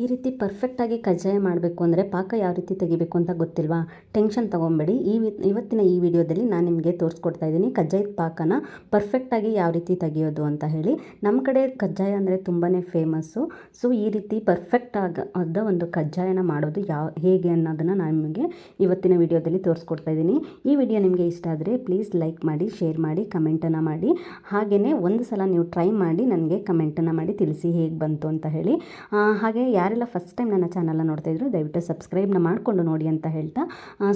ಈ ರೀತಿ ಪರ್ಫೆಕ್ಟಾಗಿ ಕಜ್ಜಾಯ ಮಾಡಬೇಕು ಅಂದರೆ ಪಾಕ ಯಾವ ರೀತಿ ತೆಗಿಬೇಕು ಅಂತ ಗೊತ್ತಿಲ್ವಾ? ಟೆನ್ಷನ್ ತೊಗೊಬೇಡಿ. ಈ ಇವತ್ತಿನ ಈ ವಿಡಿಯೋದಲ್ಲಿ ನಾನು ನಿಮಗೆ ತೋರಿಸ್ಕೊಡ್ತಾ ಇದ್ದೀನಿ ಕಜ್ಜಾಯದ ಪಾಕನ ಪರ್ಫೆಕ್ಟಾಗಿ ಯಾವ ರೀತಿ ತೆಗಿಯೋದು ಅಂತ ಹೇಳಿ. ನಮ್ಮ ಕಡೆ ಕಜ್ಜಾಯ ಅಂದರೆ ತುಂಬಾ ಫೇಮಸ್ಸು ಸೊ ಈ ರೀತಿ ಪರ್ಫೆಕ್ಟ್ ಆದ ಒಂದು ಕಜ್ಜಾಯನ ಮಾಡೋದು ಯಾವ ಹೇಗೆ ಅನ್ನೋದನ್ನು ನಾನು ನಿಮಗೆ ಇವತ್ತಿನ ವಿಡಿಯೋದಲ್ಲಿ ತೋರಿಸ್ಕೊಡ್ತಾ ಇದ್ದೀನಿ. ಈ ವಿಡಿಯೋ ನಿಮಗೆ ಇಷ್ಟ ಆದರೆ ಪ್ಲೀಸ್ ಲೈಕ್ ಮಾಡಿ ಶೇರ್ ಮಾಡಿ ಕಮೆಂಟನ್ನು ಮಾಡಿ. ಹಾಗೆಯೇ ಒಂದು ಸಲ ನೀವು ಟ್ರೈ ಮಾಡಿ ನನಗೆ ಕಮೆಂಟನ್ನು ಮಾಡಿ ತಿಳಿಸಿ ಹೇಗೆ ಬಂತು ಅಂತ ಹೇಳಿ. ಹಾಗೆ ಯಾರೆಲ್ಲ ಫಸ್ಟ್ ಟೈಮ್ ನನ್ನ ಚಾನಲ್ನ ನೋಡ್ತಾ ಇದ್ರು, ದಯವಿಟ್ಟು ಸಬ್ಸ್ಕ್ರೈಬ್ನ ಮಾಡಿಕೊಂಡು ನೋಡಿ ಅಂತ ಹೇಳ್ತಾ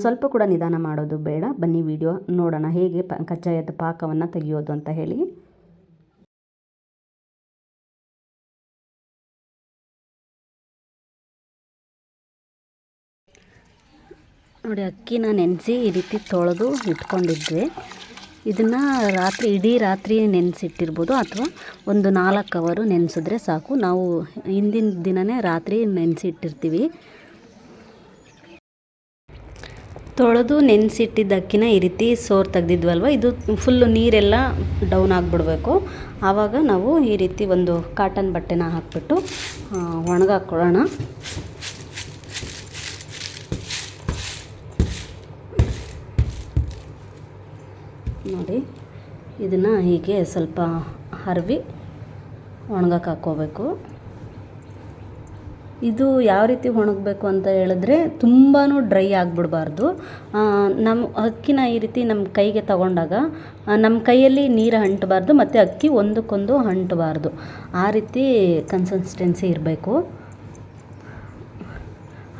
ಸ್ವಲ್ಪ ಕೂಡ ನಿಧಾನ ಮಾಡೋದು ಬೇಡ. ಬನ್ನಿ ವಿಡಿಯೋ ನೋಡೋಣ, ಹೇಗೆ ಪ, ಕಜ್ಜಾಯದ ಪಾಕವನ್ನು ತೆಗೆಯೋದು ಅಂತ ಹೇಳಿ. ನೋಡಿ, ಅಕ್ಕಿನ ನೆನೆಸಿ ಈ ರೀತಿ ತೊಳೆದು ಇಟ್ಕೊಂಡಿದ್ವಿ. ಇದನ್ನು ರಾತ್ರಿ, ಇಡೀ ರಾತ್ರಿ ನೆನೆಸಿಟ್ಟಿರ್ಬೋದು ಅಥವಾ ಒಂದು ನಾಲ್ಕು ಅವರು ನೆನೆಸಿದ್ರೆ ಸಾಕು. ನಾವು ಹಿಂದಿನ ದಿನವೇ ರಾತ್ರಿ ನೆನೆಸಿಟ್ಟಿರ್ತೀವಿ. ತೊಳೆದು ನೆನೆಸಿಟ್ಟಿದ್ದ ಅಕ್ಕಿನ ಈ ರೀತಿ ಸೋರ್ ತೆಗೆದಿದ್ವಲ್ವ? ಇದು ಫುಲ್ಲು ನೀರೆಲ್ಲ ಡೌನ್ ಆಗಿಬಿಡ್ಬೇಕು. ಆವಾಗ ನಾವು ಈ ರೀತಿ ಒಂದು ಕಾಟನ್ ಬಟ್ಟೆನ ಹಾಕ್ಬಿಟ್ಟು ಒಣಗಾಕೊಳ್ಳೋಣ ನೋಡಿ ಇದನ್ನು ಹೀಗೆ ಸ್ವಲ್ಪ ಹರವಿ ಒಣಗಕ್ಕೆ ಹಾಕ್ಕೋಬೇಕು. ಇದು ಯಾವ ರೀತಿ ಒಣಗಬೇಕು ಅಂತ ಹೇಳಿದ್ರೆ ತುಂಬಾ ಡ್ರೈ ಆಗಿಬಿಡಬಾರ್ದು. ನಮ್ಮ ಅಕ್ಕಿನ ಈ ರೀತಿ ನಮ್ಮ ಕೈಗೆ ತಗೊಂಡಾಗ ನಮ್ಮ ಕೈಯಲ್ಲಿ ನೀರು ಅಂಟಬಾರ್ದು ಮತ್ತು ಅಕ್ಕಿ ಒಂದಕ್ಕೊಂದು ಅಂಟಬಾರ್ದು ಆ ರೀತಿ ಕನ್ಸಿಸ್ಟೆನ್ಸಿ ಇರಬೇಕು.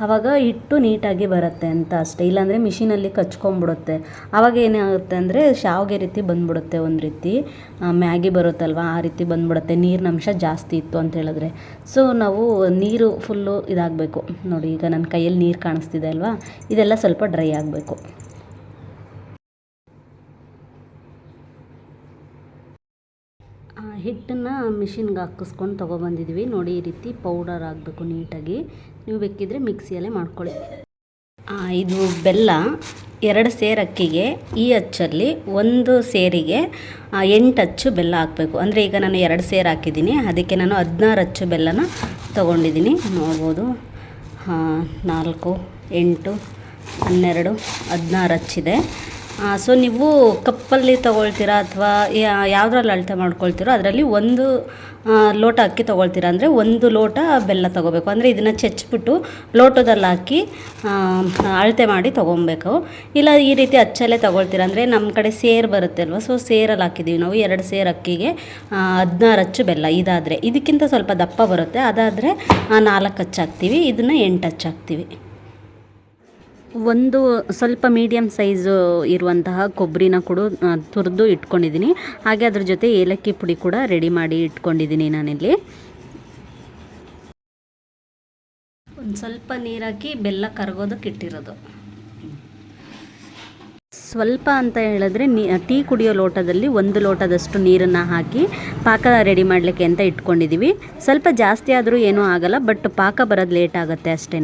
ಆವಾಗ ಹಿಟ್ಟು ನೀಟಾಗಿ ಬರುತ್ತೆ ಅಂತ ಅಷ್ಟೇ. ಇಲ್ಲಾಂದರೆ ಮಿಷಿನಲ್ಲಿ ಕಚ್ಕೊಂಬಿಡುತ್ತೆ. ಆವಾಗ ಏನಾಗುತ್ತೆ ಅಂದರೆ ಶಾವಿಗೆ ರೀತಿ ಬಂದ್ಬಿಡುತ್ತೆ ಒಂದು ರೀತಿ. ಮ್ಯಾಗಿ ಬರುತ್ತಲ್ವ, ಆ ರೀತಿ ಬಂದ್ಬಿಡುತ್ತೆ. ನೀರಿನ ಅಂಶ ಜಾಸ್ತಿ ಇತ್ತು ಅಂತ ಹೇಳಿದ್ರೆ. ಸೊ ನಾವು ನೀರು ಫುಲ್ಲು ಇದಾಗಬೇಕು. ನೋಡಿ, ಈಗ ನನ್ನ ಕೈಯಲ್ಲಿ ನೀರು ಕಾಣಿಸ್ತಿದೆ ಅಲ್ವಾ? ಇದೆಲ್ಲ ಸ್ವಲ್ಪ ಡ್ರೈ ಆಗಬೇಕು. ಹಿಟ್ಟನ್ನು ಮಿಷಿನ್ಗೆ ಹಾಕಿಸ್ಕೊಂಡು ತೊಗೊಬಂದಿದ್ವಿ. ನೋಡಿ, ಈ ರೀತಿ ಪೌಡರ್ ಆಗಬೇಕು ನೀಟಾಗಿ. ನೀವು ಬೇಕಿದ್ರೆ ಮಿಕ್ಸಿಯಲ್ಲೇ ಮಾಡ್ಕೊಳ್ಳಿ. ಇದು ಬೆಲ್ಲ ಎರಡು ಸೇರು ಅಕ್ಕಿಗೆ, ಈ ಅಚ್ಚಲ್ಲಿ ಒಂದು ಸೇರಿಗೆ ಎಂಟು ಅಚ್ಚು ಬೆಲ್ಲ ಹಾಕಬೇಕು. ಅಂದರೆ ಈಗ ನಾನು ಎರಡು ಸೇರು ಹಾಕಿದ್ದೀನಿ. ಅದಕ್ಕೆ ನಾನು ಹದಿನಾರು ಅಚ್ಚು ಬೆಲ್ಲನ ತೊಗೊಂಡಿದ್ದೀನಿ. ನೋಡ್ಬೋದು. ನಾಲ್ಕು, ಎಂಟು, ಹನ್ನೆರಡು, ಹದಿನಾರು ಹಚ್ಚಿದೆ ಸೊ ನೀವು ಕಪ್ಪಲ್ಲಿ ತೊಗೊಳ್ತೀರಾ ಅಥವಾ ಯಾವುದ್ರಲ್ಲಿ ಅಳತೆ ಮಾಡ್ಕೊಳ್ತೀರೋ ಅದರಲ್ಲಿ ಒಂದು ಲೋಟ ಅಕ್ಕಿ ತೊಗೊಳ್ತೀರಾ ಅಂದರೆ ಒಂದು ಲೋಟ ಬೆಲ್ಲ ತೊಗೋಬೇಕು. ಅಂದರೆ ಇದನ್ನು ಚಚ್ಚಿಬಿಟ್ಟು ಲೋಟದಲ್ಲಿ ಹಾಕಿ ಅಳತೆ ಮಾಡಿ ತೊಗೊಬೇಕು ಇಲ್ಲ ಈ ರೀತಿ ಅಚ್ಚಲ್ಲೇ ತೊಗೊಳ್ತೀರಾ ಅಂದರೆ ನಮ್ಮ ಕಡೆ ಸೇರು ಬರುತ್ತೆ ಅಲ್ವ ಸೊ ಸೇರಲ್ಲಿ ಹಾಕಿದ್ದೀವಿ ನಾವು ಎರಡು ಸೇರು ಅಕ್ಕಿಗೆ ಹದಿನಾರು ಅಚ್ಚು ಬೆಲ್ಲ ಇದಾದರೆ. ಇದಕ್ಕಿಂತ ಸ್ವಲ್ಪ ದಪ್ಪ ಬರುತ್ತೆ. ಅದಾದರೆ ನಾಲ್ಕು ಅಚ್ಚು ಹಾಕ್ತೀವಿ, ಇದನ್ನು ಎಂಟು ಅಚ್ಚು ಹಾಕ್ತೀವಿ. ಒಂದು ಸ್ವಲ್ಪ ಮೀಡಿಯಮ್ ಸೈಜು ಇರುವಂತಹ ಕೊಬ್ಬರಿನ ಕೂಡ ತುರಿದು ಇಟ್ಕೊಂಡಿದ್ದೀನಿ. ಹಾಗೆ ಅದ್ರ ಜೊತೆ ಏಲಕ್ಕಿ ಪುಡಿ ಕೂಡ ರೆಡಿ ಮಾಡಿ ಇಟ್ಕೊಂಡಿದ್ದೀನಿ ನಾನಿಲ್ಲಿ. ಒಂದು ಸ್ವಲ್ಪ ನೀರಾಕಿ ಬೆಲ್ಲ ಕರಗೋದಕ್ಕೆ ಇಟ್ಟಿರೋದು. ಸ್ವಲ್ಪ ಅಂತ ಹೇಳಿದ್ರೆ ನೀ, ಟೀ ಕುಡಿಯೋ ಲೋಟದಲ್ಲಿ ಒಂದು ಲೋಟದಷ್ಟು ನೀರನ್ನು ಹಾಕಿ ಪಾಕ ರೆಡಿ ಮಾಡಲಿಕ್ಕೆ ಅಂತ ಇಟ್ಕೊಂಡಿದ್ದೀವಿ ಸ್ವಲ್ಪ ಜಾಸ್ತಿ ಆದರೂ ಏನೂ ಆಗಲ್ಲ, ಬಟ್ ಪಾಕ ಬರೋದು ಲೇಟ್ ಆಗುತ್ತೆ ಅಷ್ಟೇ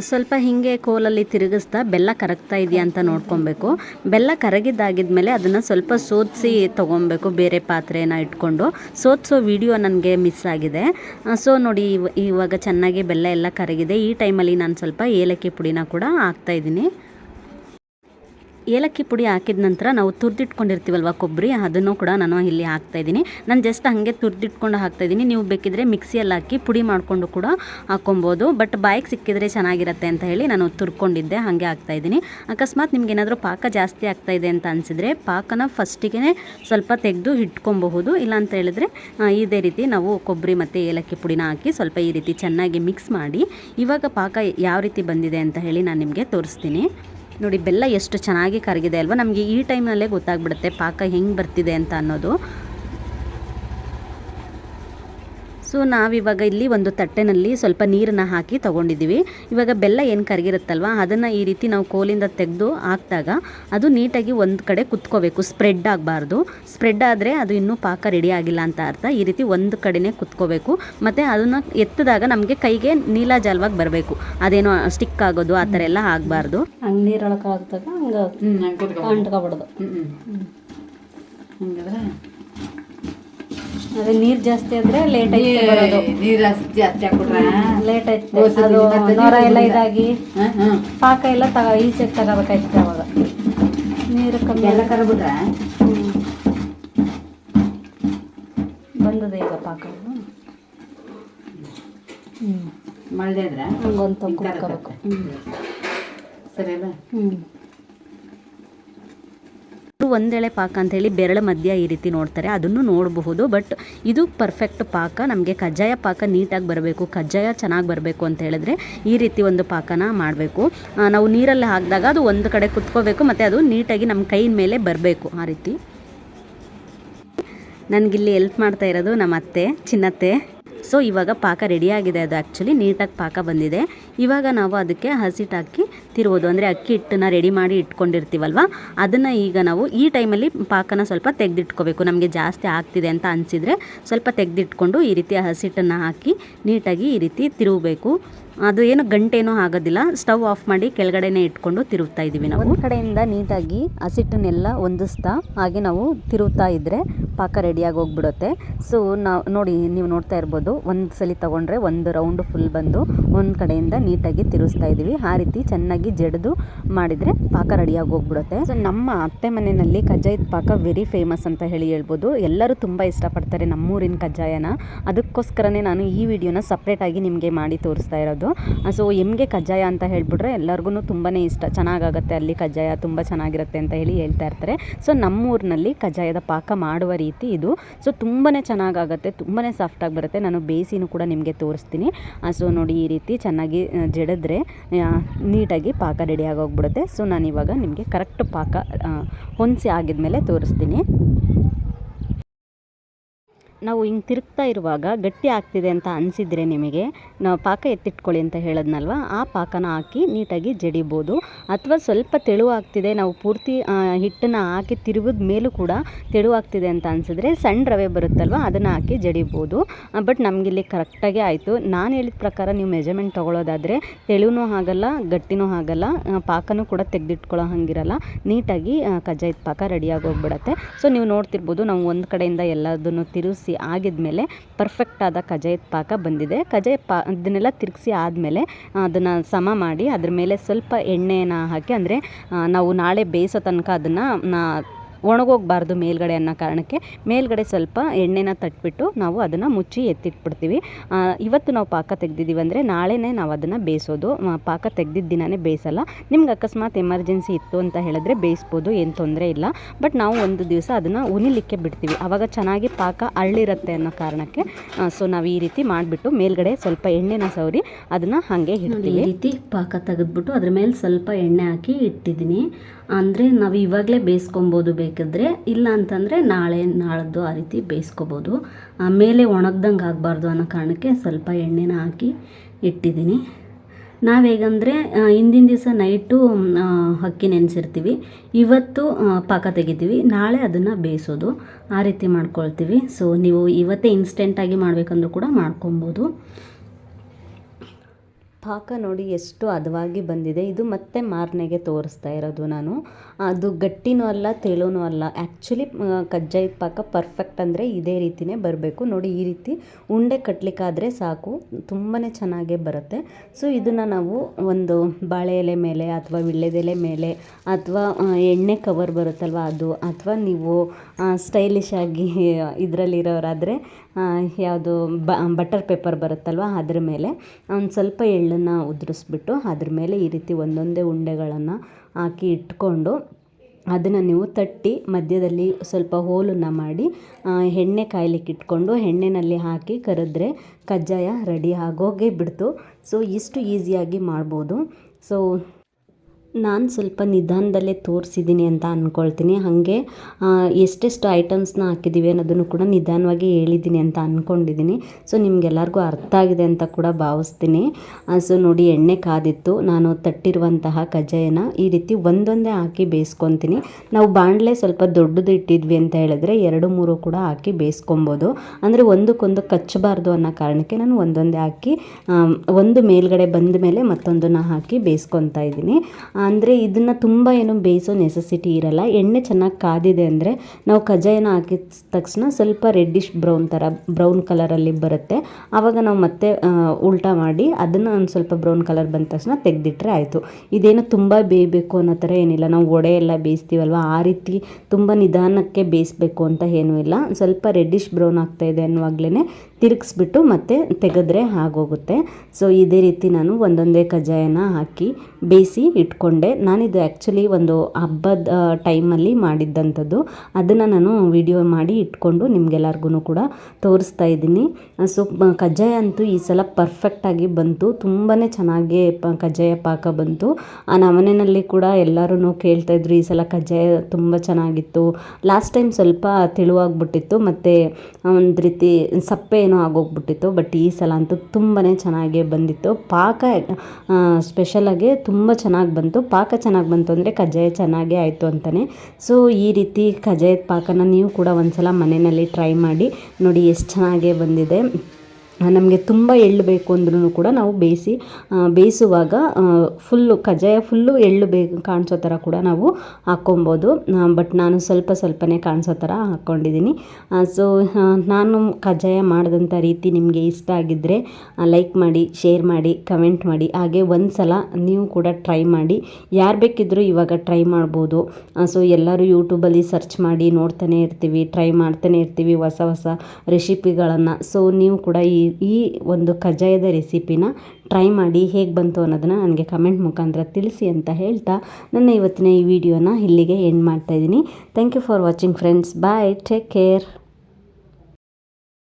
ಸ್ವಲ್ಪ ಹೀಗೆ ಕೋಲಲ್ಲಿ ತಿರುಗಿಸ್ತಾ ಬೆಲ್ಲ ಕರಗ್ತಾ ಇದೆಯಾ ಅಂತ ನೋಡ್ಕೊಬೇಕು. ಬೆಲ್ಲ ಕರಗಿದ್ದಾಗಿದ್ಮೇಲೆ ಅದನ್ನು ಸ್ವಲ್ಪ ಸೋದಿಸಿ ತೊಗೊಬೇಕು, ಬೇರೆ ಪಾತ್ರೆನ ಇಟ್ಕೊಂಡು. ಸೋದಿಸೋ ವಿಡಿಯೋ ನನಗೆ ಮಿಸ್ ಆಗಿದೆ. ಸೊ ನೋಡಿ, ಇವ- ಇವಾಗ ಚೆನ್ನಾಗಿ ಬೆಲ್ಲ ಎಲ್ಲ ಕರಗಿದೆ. ಈ ಟೈಮಲ್ಲಿ ನಾನು ಸ್ವಲ್ಪ ಏಲಕ್ಕಿ ಪುಡಿನ ಕೂಡ ಹಾಕ್ತಾಯಿದ್ದೀನಿ ಏಲಕ್ಕಿ ಪುಡಿ ಹಾಕಿದ ನಂತರ ನಾವು ತುರಿದಿಟ್ಕೊಂಡಿರ್ತೀವಲ್ವ ಕೊಬ್ಬರಿ? ಅದನ್ನು ಕೂಡ ನಾನು ಇಲ್ಲಿ ಹಾಕ್ತಾಯಿದ್ದೀನಿ ನಾನು ಜಸ್ಟ್ ಹಾಗೆ ತುರಿದಿಟ್ಕೊಂಡು ಹಾಕ್ತಾಯಿದ್ದೀನಿ ನೀವು ಬೇಕಿದ್ರೆ ಮಿಕ್ಸಿಯಲ್ಲಿ ಹಾಕಿ ಪುಡಿ ಮಾಡಿಕೊಂಡು ಕೂಡ ಹಾಕ್ಕೊಬೋದು. ಬಟ್ ಬಾಯಿಗೆ ಸಿಕ್ಕಿದ್ರೆ ಚೆನ್ನಾಗಿರುತ್ತೆ ಅಂತ ಹೇಳಿ ನಾನು ತುರ್ಕೊಂಡಿದ್ದೆ, ಹಾಗೆ ಹಾಕ್ತಾಯಿದ್ದೀನಿ ಅಕಸ್ಮಾತ್ ನಿಮ್ಗೆ ಏನಾದರೂ ಪಾಕ ಜಾಸ್ತಿ ಆಗ್ತಾ ಇದೆ ಅಂತ ಅನಿಸಿದ್ರೆ ಪಾಕನ ಫಸ್ಟಿಗೆ ಸ್ವಲ್ಪ ತೆಗೆದು ಇಟ್ಕೊಬಹುದು ಇಲ್ಲ ಅಂತ ಹೇಳಿದ್ರೆ ಇದೇ ರೀತಿ ನಾವು ಕೊಬ್ಬರಿ ಮತ್ತು ಏಲಕ್ಕಿ ಪುಡಿನ ಹಾಕಿ ಸ್ವಲ್ಪ ಈ ರೀತಿ ಚೆನ್ನಾಗಿ ಮಿಕ್ಸ್ ಮಾಡಿ ಇವಾಗ ಪಾಕ ಯಾವ ರೀತಿ ಬಂದಿದೆ ಅಂತ ಹೇಳಿ ನಾನು ನಿಮಗೆ ತೋರಿಸ್ತೀನಿ. ನೋಡಿ, ಬೆಲ್ಲ ಎಷ್ಟು ಚೆನ್ನಾಗಿ ಕರಗಿದೆ ಅಲ್ವಾ? ನಮಗೆ ಈ ಟೈಮ್ನಲ್ಲೇ ಗೊತ್ತಾಗ್ಬಿಡುತ್ತೆ ಪಾಕ ಹೆಂಗೆ ಬರ್ತಿದೆ ಅಂತ ಅನ್ನೋದು. ಸೊ ನಾವಿವಾಗ ಇಲ್ಲಿ ಒಂದು ತಟ್ಟೆನಲ್ಲಿ ಸ್ವಲ್ಪ ನೀರನ್ನು ಹಾಕಿ ತೊಗೊಂಡಿದ್ದೀವಿ. ಇವಾಗ ಬೆಲ್ಲ ಏನು ಕರಗಿರುತ್ತಲ್ವ ಅದನ್ನು ಈ ರೀತಿ ನಾವು ಕೋಲಿಂದ ತೆಗೆದು ಹಾಕಿದಾಗ ಅದು ನೀಟಾಗಿ ಒಂದು ಕಡೆ ಕುತ್ಕೋಬೇಕು ಸ್ಪ್ರೆಡ್ ಆಗಬಾರ್ದು. ಸ್ಪ್ರೆಡ್ ಆದರೆ ಅದು ಇನ್ನೂ ಪಾಕ ರೆಡಿ ಆಗಿಲ್ಲ ಅಂತ ಅರ್ಥ. ಈ ರೀತಿ ಒಂದು ಕಡೆನೇ ಕುತ್ಕೋಬೇಕು. ಮತ್ತು ಅದನ್ನು ಎತ್ತಿದಾಗ ನಮಗೆ ಕೈಗೆ ನೀಲಾಜಾಲವಾಗಿ ಬರಬೇಕು. ಅದೇನೋ ಸ್ಟಿಕ್ ಆಗೋದು ಆ ಥರ ಎಲ್ಲ ಆಗಬಾರ್ದು. ಹಂಗೆ ನೀರೊಳಗೆ ಹಾಕಿದಾಗ ಹಂಗೆ ಅಂಟ್ಕೊಬಿಡೋದು ಹಂಗಾದ್ರೆ ಅದೇ ನೀರು ಜಾಸ್ತಿ ಆದ್ರೆ ಲೇಟ್ ಆಯ್ತು ಬರೋದು. ನೀರು ಜಾಸ್ತಿ ಹಾಕ್ಬಿಟ್ರ? ಲೇಟ್ ಆಯ್ತು. ಅದು ನೊರ ಎಲ್ಲ ಇದಾಗಿ. ಪಾಕ ಎಲ್ಲ ತಗ ಈಚೆಗೆ ತಗೋಬೇಕಾಯ್ತು ಅವಾಗ. ನೀರು ಕಮ್ಮಿ ಎಲ್ಲ ಕರಬಿಟ್ರ. ಬಂದದ ಈಗ ಪಾಕ. ಹ್ಞೂ ಮಳ್ದೆ ಇದ್ರ ಹಂಗೊಂದು ಹ್ಞೂ ಸರಿ ಅಲ್ಲ? ಹ್ಞೂ ಒಂದೆಳೆ ಪಾಕ ಅಂತ ಹೇಳಿ ಬೆರಳ ಮಧ್ಯ ಈ ರೀತಿ ನೋಡ್ತಾರೆ. ಅದನ್ನು ನೋಡಬಹುದು. ಬಟ್ ಇದು ಪರ್ಫೆಕ್ಟ್ ಪಾಕ. ನಮಗೆ ಕಜ್ಜಾಯ ಪಾಕ ನೀಟಾಗಿ ಬರಬೇಕು. ಕಜ್ಜಾಯ ಚೆನ್ನಾಗಿ ಬರಬೇಕು ಅಂತ ಹೇಳಿದ್ರೆ ಈ ರೀತಿ ಒಂದು ಪಾಕನ ಮಾಡಬೇಕು. ನಾವು ನೀರಲ್ಲಿ ಹಾಕಿದಾಗ ಅದು ಒಂದು ಕಡೆ ಕುತ್ಕೋಬೇಕು ಮತ್ತು ಅದು ನೀಟಾಗಿ ನಮ್ಮ ಕೈ ಮೇಲೆ ಬರಬೇಕು ಆ ರೀತಿ. ನನಗಿಲ್ಲಿ ಎಲ್ಪ್ ಮಾಡ್ತಾ ಇರೋದು ನಮ್ಮ ಅತ್ತೆ ಚಿನ್ನತ್ತೆ. ಸೊ ಇವಾಗ ಪಾಕ ರೆಡಿಯಾಗಿದೆ ಅದು ಆ್ಯಕ್ಚುಲಿ ನೀಟಾಗಿ ಪಾಕ ಬಂದಿದೆ. ಇವಾಗ ನಾವು ಅದಕ್ಕೆ ಹಸಿಟ್ಟು ಹಾಕಿ ತಿರುವುದು. ಅಂದರೆ ಅಕ್ಕಿ ಹಿಟ್ಟನ್ನ ರೆಡಿ ಮಾಡಿ ಇಟ್ಕೊಂಡಿರ್ತೀವಲ್ವ? ಅದನ್ನು ಈಗ ನಾವು ಈ ಟೈಮಲ್ಲಿ ಪಾಕನ ಸ್ವಲ್ಪ ತೆಗೆದಿಟ್ಕೋಬೇಕು. ನಮಗೆ ಜಾಸ್ತಿ ಆಗ್ತಿದೆ ಅಂತ ಅನಿಸಿದರೆ ಸ್ವಲ್ಪ ತೆಗೆದಿಟ್ಕೊಂಡು ಈ ರೀತಿ ಹಸಿಟ್ಟನ್ನು ಹಾಕಿ ನೀಟಾಗಿ ಈ ರೀತಿ ತಿರುಗಬೇಕು. ಅದು ಏನು ಗಂಟೇನೂ ಆಗೋದಿಲ್ಲ. ಸ್ಟವ್ ಆಫ್ ಮಾಡಿ ಕೆಳಗಡೆನೇ ಇಟ್ಕೊಂಡು ತಿರುಗ್ತಾ ಇದ್ದೀವಿ ನಾವು. ಒಂದು ಕಡೆಯಿಂದ ನೀಟಾಗಿ ಹಸಿಟ್ಟನ್ನೆಲ್ಲ ಹೊಂದಿಸ್ತಾ ಹಾಗೆ ನಾವು ತಿರುಗ್ತಾ ಇದ್ದರೆ ಪಾಕ ರೆಡಿಯಾಗಿ ಹೋಗ್ಬಿಡುತ್ತೆ. ಸೊ ನಾವು ನೋಡಿ, ನೀವು ನೋಡ್ತಾ ಇರ್ಬೋದು, ಒಂದು ಸಲ ತೊಗೊಂಡ್ರೆ ಒಂದು ರೌಂಡ್ ಫುಲ್ ಬಂದು ಒಂದು ಕಡೆಯಿಂದ ನೀಟಾಗಿ ತಿರುಗಿಸ್ತಾ ಇದ್ದೀವಿ. ಆ ರೀತಿ ಚೆನ್ನಾಗಿ ಜಡಿದು ಮಾಡಿದರೆ ಪಾಕ ರೆಡಿಯಾಗಿ ಹೋಗ್ಬಿಡುತ್ತೆ. ಸೊ ನಮ್ಮ ಅತ್ತೆ ಮನೆಯಲ್ಲಿ ಕಜ್ಜಾಯದ ಪಾಕ ವೆರಿ ಫೇಮಸ್ ಅಂತ ಹೇಳಿ ಹೇಳ್ಬೋದು. ಎಲ್ಲರೂ ತುಂಬ ಇಷ್ಟಪಡ್ತಾರೆ ನಮ್ಮೂರಿನ ಕಜ್ಜಾಯನ. ಅದಕ್ಕೋಸ್ಕರನೇ ನಾನು ಈ ವಿಡಿಯೋನ ಸಪ್ರೇಟಾಗಿ ನಿಮಗೆ ಮಾಡಿ ತೋರಿಸ್ತಾ ಇರೋದು. ಸೊ ಎಮ್ಗೆ ಕಜ್ಜಾಯ ಅಂತ ಹೇಳಿಬಿಟ್ರೆ ಎಲ್ಲರಿಗೂ ತುಂಬಾ ಇಷ್ಟ. ಚೆನ್ನಾಗಾಗುತ್ತೆ ಅಲ್ಲಿ ಕಜ್ಜಾಯ, ತುಂಬ ಚೆನ್ನಾಗಿರುತ್ತೆ ಅಂತ ಹೇಳಿ ಹೇಳ್ತಾ ಇರ್ತಾರೆ. ಸೊ ನಮ್ಮೂರಿನಲ್ಲಿ ಕಜ್ಜಾಯದ ಪಾಕ ಮಾಡುವ ರೀತಿ ಇದು. ಸೊ ತುಂಬಾ ಚೆನ್ನಾಗಾಗುತ್ತೆ ತುಂಬಾ ಸಾಫ್ಟಾಗಿ ಬರುತ್ತೆ. ನಾನು ಬೇಯಿಸಿನೂ ಕೂಡ ನಿಮಗೆ ತೋರಿಸ್ತೀನಿ. ಸೊ ನೋಡಿ ಈ ರೀತಿ ಚೆನ್ನಾಗಿ ಜಡಿದ್ರೆ ನೀಟಾಗಿ ಪಾಕ ರೆಡಿ ಆಗೋಗ್ಬಿಡುತ್ತೆ. ಸೊ ನಾನು ಇವಾಗ ನಿಮಗೆ ಕರೆಕ್ಟ್ ಪಾಕ ಹೊಂದಿಸಿ ಆಗಿದ್ಮೇಲೆ ತೋರಿಸ್ತೀನಿ. ನಾವು ಹಿಂಗೆ ತಿರುಗ್ತಾ ಇರುವಾಗ ಗಟ್ಟಿ ಆಗ್ತಿದೆ ಅಂತ ಅನಿಸಿದರೆ ನಿಮಗೆ, ನಾವು ಪಾಕ ಎತ್ತಿಟ್ಕೊಳ್ಳಿ ಅಂತ ಹೇಳೋದ್ನಲ್ವ? ಆ ಪಾಕನ ಹಾಕಿ ನೀಟಾಗಿ ಜಡಿಬೋದು. ಅಥವಾ ಸ್ವಲ್ಪ ತೆಳುವಾಗ್ತಿದೆ, ನಾವು ಪೂರ್ತಿ ಹಿಟ್ಟನ್ನು ಹಾಕಿ ತಿರುಗಿದ ಮೇಲೂ ಕೂಡ ತೆಳುವಾಗ್ತಿದೆ ಅಂತ ಅನಿಸಿದ್ರೆ ಸಣ್ಣ ರವೆ ಬರುತ್ತಲ್ವ, ಅದನ್ನು ಹಾಕಿ ಜಡಿಬೋದು. ಬಟ್ ನಮಗಿಲ್ಲಿ ಕರೆಕ್ಟಾಗೇ ಆಯಿತು. ನಾನು ಹೇಳಿದ ಪ್ರಕಾರ ನೀವು ಮೆಜರ್ಮೆಂಟ್ ತೊಗೊಳೋದಾದರೆ ತೆಳುವೂ ಆಗಲ್ಲ ಗಟ್ಟಿನೂ ಆಗಲ್ಲ ಪಾಕನೂ ಕೂಡ ತೆಗೆದಿಟ್ಕೊಳ್ಳೋ ಹಂಗಿರಲ್ಲ. ನೀಟಾಗಿ ಕಜ್ಜಾಯದ ಪಾಕ ರೆಡಿಯಾಗಿ ಹೋಗ್ಬಿಡತ್ತೆ ಸೊ, ನೀವು ನೋಡ್ತಿರ್ಬೋದು ನಾವು ಒಂದು ಕಡೆಯಿಂದ ಎಲ್ಲದನ್ನು ತಿರುಗಿಸಿ ಆಗಿದ್ಮೇಲೆ ಪರ್ಫೆಕ್ಟ್ ಆದ ಕಜ್ಜಾಯದ ಪಾಕ ಬಂದಿದೆ. ಕಜಾಯ ಪಾ ಅದನ್ನೆಲ್ಲ ತಿರುಗಿಸಿ ಆದಮೇಲೆ ಅದನ್ನು ಸಮ ಮಾಡಿ ಅದ್ರ ಮೇಲೆ ಸ್ವಲ್ಪ ಎಣ್ಣೆಯನ್ನು ಹಾಕಿ ಅಂದರೆ ನಾವು ನಾಳೆ ಬೇಯಿಸೋ ತನಕ ಅದನ್ನು ಒಣಗೋಗಬಾರ್ದು ಮೇಲ್ಗಡೆ ಅನ್ನೋ ಕಾರಣಕ್ಕೆ ಮೇಲ್ಗಡೆ ಸ್ವಲ್ಪ ಎಣ್ಣೆನ ತಟ್ಬಿಟ್ಟು ನಾವು ಅದನ್ನು ಮುಚ್ಚಿ ಎತ್ತಿಟ್ಬಿಡ್ತೀವಿ. ಇವತ್ತು ನಾವು ಪಾಕ ತೆಗ್ದಿದ್ದೀವಿ ಅಂದರೆ ನಾಳೆನೇ ನಾವು ಅದನ್ನು ಬೇಯಿಸೋದು. ಪಾಕ ತೆಗ್ದಿದ್ದ ದಿನವೇ ಬೇಯಿಸಲ್ಲ. ನಿಮ್ಗೆ ಅಕಸ್ಮಾತ್ ಎಮರ್ಜೆನ್ಸಿ ಇತ್ತು ಅಂತ ಹೇಳಿದ್ರೆ ಬೇಯಿಸ್ಬೋದು ಏನು ತೊಂದರೆ ಇಲ್ಲ. ಬಟ್ ನಾವು ಒಂದು ದಿವಸ ಅದನ್ನು ಉನಿಲಿಕ್ಕೆ ಬಿಡ್ತೀವಿ. ಆವಾಗ ಚೆನ್ನಾಗಿ ಪಾಕ ಅಳ್ಳಿರುತ್ತೆ ಅನ್ನೋ ಕಾರಣಕ್ಕೆ ಸೊ ನಾವು ಈ ರೀತಿ ಮಾಡಿಬಿಟ್ಟು ಮೇಲ್ಗಡೆ ಸ್ವಲ್ಪ ಎಣ್ಣೆನ ಸವರಿ ಅದನ್ನು ಹಾಗೆ ಇಡ್ತೀವಿ ಈ ರೀತಿ ಪಾಕ ತೆಗೆದ್ಬಿಟ್ಟು ಅದ್ರ ಮೇಲೆ ಸ್ವಲ್ಪ ಎಣ್ಣೆ ಹಾಕಿ ಇಟ್ಟಿದ್ದೀನಿ. ಅಂದರೆ ನಾವು ಇವಾಗಲೇ ಬೇಯಿಸ್ಕೊಬೋದು ಬೇಕಿದ್ರೆ, ಇಲ್ಲ ಅಂತಂದರೆ ನಾಳೆ ನಾಳದ್ದು ಆ ರೀತಿ ಬೇಯಿಸ್ಕೊಬೋದು ಆಮೇಲೆ ಒಣಗ್ದಂಗೆ ಆಗಬಾರ್ದು ಅನ್ನೋ ಕಾರಣಕ್ಕೆ ಸ್ವಲ್ಪ ಎಣ್ಣೆನ ಹಾಕಿ ಇಟ್ಟಿದ್ದೀನಿ. ನಾವು ಹೇಗಂದರೆ ಹಿಂದಿನ ದಿವಸ ನೈಟು ಅಕ್ಕಿ ನೆನೆಸಿರ್ತೀವಿ. ಇವತ್ತು ಪಾಕ ತೆಗಿತೀವಿ. ನಾಳೆ ಅದನ್ನು ಬೇಯಿಸೋದು. ಆ ರೀತಿ ಮಾಡ್ಕೊಳ್ತೀವಿ. ಸೊ ನೀವು ಇವತ್ತೇ ಇನ್ಸ್ಟೆಂಟಾಗಿ ಮಾಡಬೇಕಂದ್ರೂ ಕೂಡ ಮಾಡ್ಕೊಬೋದು ಪಾಕ ನೋಡಿ ಎಷ್ಟು ಹದವಾಗಿ ಬಂದಿದೆ. ಇದು ಮತ್ತೆ ಮಾರನೆಗೆ ತೋರಿಸ್ತಾ ಇರೋದು ನಾನು. ಅದು ಗಟ್ಟಿನೂ ಅಲ್ಲ, ತೆಳುನೂ ಅಲ್ಲ. ಆ್ಯಕ್ಚುಲಿ ಕಜ್ಜಾಯದ ಪಾಕ ಪರ್ಫೆಕ್ಟ್ ಅಂದರೆ ಇದೇ ರೀತಿನೇ ಬರಬೇಕು. ನೋಡಿ, ಈ ರೀತಿ ಉಂಡೆ ಕಟ್ಟಲಿಕ್ಕಾದರೆ ಸಾಕು. ತುಂಬಾ ಚೆನ್ನಾಗೇ ಬರುತ್ತೆ. ಸೊ ಇದನ್ನು ನಾವು ಒಂದು ಬಾಳೆ ಎಲೆ ಮೇಲೆ ಅಥವಾ ವಿಳ್ಳೆದೆಲೆ ಮೇಲೆ ಅಥವಾ ಎಣ್ಣೆ ಕವರ್ ಬರುತ್ತಲ್ವ ಅದು, ಅಥವಾ ನೀವು ಸ್ಟೈಲಿಶ್ ಆಗಿ ಇದರಲ್ಲಿರೋರಾದರೆ ಯಾವುದು ಬಟರ್ ಪೇಪರ್ ಬರುತ್ತಲ್ವ ಅದ್ರ ಮೇಲೆ, ಒಂದು ಸ್ವಲ್ಪ ಎಳ್ಳನ್ನು ಉದುರಿಸ್ಬಿಟ್ಟು ಅದ್ರ ಮೇಲೆ ಈ ರೀತಿ ಒಂದೊಂದೇ ಉಂಡೆಗಳನ್ನು ಹಾಕಿ ಇಟ್ಕೊಂಡು ಅದನ್ನು ನೀವು ತಟ್ಟಿ ಮಧ್ಯದಲ್ಲಿ ಸ್ವಲ್ಪ ಹೋಲನ್ನು ಮಾಡಿ ಎಣ್ಣೆ ಕಾಯ್ಲಿಕ್ಕೆ ಇಟ್ಕೊಂಡು ಎಣ್ಣೆನಲ್ಲಿ ಹಾಕಿ ಕರೆದ್ರೆ ಕಜ್ಜಾಯ ರೆಡಿ ಆಗೋಗೇ ಬಿಡ್ತು. ಸೊ ಇಷ್ಟು ಈಸಿಯಾಗಿ ಮಾಡ್ಬೋದು. ಸೊ ನಾನು ಸ್ವಲ್ಪ ನಿಧಾನದಲ್ಲೇ ತೋರಿಸಿದ್ದೀನಿ ಅಂತ ಅಂದ್ಕೊಳ್ತೀನಿ ಹಾಗೆ ಎಷ್ಟೆಷ್ಟು ಐಟಮ್ಸ್ನ ಹಾಕಿದ್ದೀವಿ ಅನ್ನೋದನ್ನು ಕೂಡ ನಿಧಾನವಾಗಿ ಹೇಳಿದ್ದೀನಿ ಅಂತ ಅಂದ್ಕೊಂಡಿದ್ದೀನಿ ಸೊ, ನಿಮಗೆಲ್ಲರಿಗೂ ಅರ್ಥ ಆಗಿದೆ ಅಂತ ಕೂಡ ಭಾವಿಸ್ತೀನಿ. ಸೊ, ನೋಡಿ, ಎಣ್ಣೆ ಕಾದಿತ್ತು. ನಾನು ತಟ್ಟಿರುವಂತಹ ಕಜ್ಜಾಯನ ಈ ರೀತಿ ಒಂದೊಂದೇ ಹಾಕಿ ಬೇಯಿಸ್ಕೊತೀನಿ. ನಾವು ಬಾಣಲೆ ಸ್ವಲ್ಪ ದೊಡ್ಡದು ಇಟ್ಟಿದ್ವಿ ಅಂತ ಹೇಳಿದ್ರೆ ಎರಡು ಮೂರು ಕೂಡ ಹಾಕಿ ಬೇಯಿಸ್ಕೊಬೋದು. ಅಂದರೆ ಒಂದಕ್ಕೊಂದು ಕಚ್ಚಬಾರ್ದು ಅನ್ನೋ ಕಾರಣಕ್ಕೆ ನಾನು ಒಂದೊಂದೇ ಹಾಕಿ ಒಂದು ಮೇಲ್ಗಡೆ ಬಂದ ಮೇಲೆ ಮತ್ತೊಂದನ್ನು ಹಾಕಿ ಬೇಯಿಸ್ಕೊತಾ ಇದ್ದೀನಿ. ಅಂದರೆ ಇದನ್ನು ತುಂಬ ಏನು ಬೇಯಿಸೋ ನೆಸೆಸಿಟಿ ಇರಲ್ಲ. ಎಣ್ಣೆ ಚೆನ್ನಾಗಿ ಕಾದಿದೆ ಅಂದರೆ ನಾವು ಕಜ್ಜಾಯನ ಹಾಕಿದ ತಕ್ಷಣ ಸ್ವಲ್ಪ ರೆಡ್ಡಿಶ್ ಬ್ರೌನ್ ಥರ ಬ್ರೌನ್ ಕಲರಲ್ಲಿ ಬರುತ್ತೆ. ಆವಾಗ ನಾವು ಮತ್ತೆ ಉಲ್ಟಾ ಮಾಡಿ ಅದನ್ನು ಒಂದು ಸ್ವಲ್ಪ ಬ್ರೌನ್ ಕಲರ್ ಬಂದ ತಕ್ಷಣ ತೆಗೆದಿಟ್ರೆ ಆಯಿತು. ಇದೇನು ತುಂಬ ಬೇಯಬೇಕು ಅನ್ನೋ ಥರ ಏನಿಲ್ಲ. ನಾವು ಒಡೆ ಎಲ್ಲ ಬೇಯಿಸ್ತೀವಲ್ವ? ಆ ರೀತಿ ತುಂಬ ನಿಧಾನಕ್ಕೆ ಬೇಯಿಸ್ಬೇಕು ಅಂತ ಏನೂ ಇಲ್ಲ. ಸ್ವಲ್ಪ ರೆಡ್ಡಿಶ್ ಬ್ರೌನ್ ಆಗ್ತಾಯಿದೆ ಅನ್ನುವಾಗಲೇ ತಿರುಗಿಸ್ಬಿಟ್ಟು ಮತ್ತೆ ತೆಗೆದ್ರೆ ಆಗೋಗುತ್ತೆ ಸೊ ಇದೇ ರೀತಿ ನಾನು ಒಂದೊಂದೇ ಕಜ್ಜಾಯನ ಹಾಕಿ ಬೇಯಿಸಿ ಇಟ್ಕೊಂಡೆ. ನಾನಿದು ಆ್ಯಕ್ಚುಲಿ ಒಂದು ಹಬ್ಬದ ಟೈಮಲ್ಲಿ ಮಾಡಿದ್ದಂಥದ್ದು. ಅದನ್ನು ನಾನು ವಿಡಿಯೋ ಮಾಡಿ ಇಟ್ಕೊಂಡು ನಿಮಗೆಲ್ಲರಿಗೂ ಕೂಡ ತೋರಿಸ್ತಾ ಇದ್ದೀನಿ. ಸೊ ಕಜ್ಜಾಯ ಅಂತೂ ಈ ಸಲ ಪರ್ಫೆಕ್ಟಾಗಿ ಬಂತು. ತುಂಬಾ ಚೆನ್ನಾಗಿ ಪ, ಕಜ್ಜಾಯ ಪಾಕ ಬಂತು. ನಮ್ಮನೆಯಲ್ಲಿ ಕೂಡ ಎಲ್ಲರೂ ಕೇಳ್ತಾಯಿದ್ರು ಈ ಸಲ ಕಜ್ಜಾಯ ತುಂಬ ಚೆನ್ನಾಗಿತ್ತು. ಲಾಸ್ಟ್ ಟೈಮ್ ಸ್ವಲ್ಪ ತೆಳುವಾಗ್ಬಿಟ್ಟಿತ್ತು. ಮತ್ತು ಒಂದು ರೀತಿ ಸಪ್ಪೆ ಏನೋ ಆಗೋಗ್ಬಿಟ್ಟಿತ್ತು ಬಟ್ ಈ ಸಲ ಅಂತೂ ತುಂಬಾ ಚೆನ್ನಾಗೇ ಬಂದಿತ್ತು. ಪಾಕ ಸ್ಪೆಷಲಾಗಿ ತುಂಬ ಚೆನ್ನಾಗಿ ಬಂತು. ಪಾಕ ಚೆನ್ನಾಗಿ ಬಂತು ಅಂದರೆ ಕಜ್ಜಾಯ ಚೆನ್ನಾಗೇ ಆಯಿತು ಅಂತಲೇ ಸೊ ಈ ರೀತಿ ಕಜ್ಜಾಯದ ಪಾಕನ ನೀವು ಕೂಡ ಒಂದ್ಸಲ ಮನೆಯಲ್ಲಿ ಟ್ರೈ ಮಾಡಿ ನೋಡಿ, ಎಷ್ಟು ಚೆನ್ನಾಗೇ ಬಂದಿದೆ. ನಮಗೆ ತುಂಬ ಎಳ್ಳು ಬೇಕು ಅಂದ್ರೂ ಕೂಡ ನಾವು ಬೇಯಿಸಿ ಬೇಯಿಸುವಾಗ ಫುಲ್ಲು ಕಜ್ಜಾಯ ಫುಲ್ಲು ಎಳ್ಳು ಬೇಕು ಕಾಣಿಸೋ ಥರ ಕೂಡ ನಾವು ಹಾಕ್ಕೊಬೋದು. ಬಟ್ ನಾನು ಸ್ವಲ್ಪ ಸ್ವಲ್ಪನೇ ಕಾಣಿಸೋ ಥರ ಹಾಕ್ಕೊಂಡಿದ್ದೀನಿ ಸೊ ನಾನು ಕಜ್ಜಾಯ ಮಾಡಿದಂಥ ರೀತಿ ನಿಮಗೆ ಇಷ್ಟ ಆಗಿದ್ದರೆ ಲೈಕ್ ಮಾಡಿ ಶೇರ್ ಮಾಡಿ ಕಮೆಂಟ್ ಮಾಡಿ. ಹಾಗೆ ಒಂದು ಸಲ ನೀವು ಕೂಡ ಟ್ರೈ ಮಾಡಿ. ಯಾರು ಬೇಕಿದ್ದರೂ ಇವಾಗ ಟ್ರೈ ಮಾಡ್ಬೋದು. ಸೊ ಎಲ್ಲರೂ ಯೂಟ್ಯೂಬಲ್ಲಿ ಸರ್ಚ್ ಮಾಡಿ ನೋಡ್ತಾನೆ ಇರ್ತೀವಿ ಟ್ರೈ ಮಾಡ್ತಾನೆ ಇರ್ತೀವಿ ಹೊಸ ಹೊಸ ರೆಸಿಪಿಗಳನ್ನು ಸೊ ನೀವು ಕೂಡ ಈ ಈ ಒಂದು ಕಜ್ಜಾಯದ ರೆಸಿಪಿನ ಟ್ರೈ ಮಾಡಿ ಹೇಗೆ ಬಂತು ಅನ್ನೋದನ್ನು ನನಗೆ ಕಮೆಂಟ್ ಮುಖಾಂತರ ತಿಳಿಸಿ ಅಂತ ಹೇಳ್ತಾ ನನ್ನ ಇವತ್ತಿನ ಈ ವಿಡಿಯೋನ ಇಲ್ಲಿಗೆ ಎಂಡ್ ಮಾಡ್ತಾಯಿದ್ದೀನಿ thank you for watching friends bye take care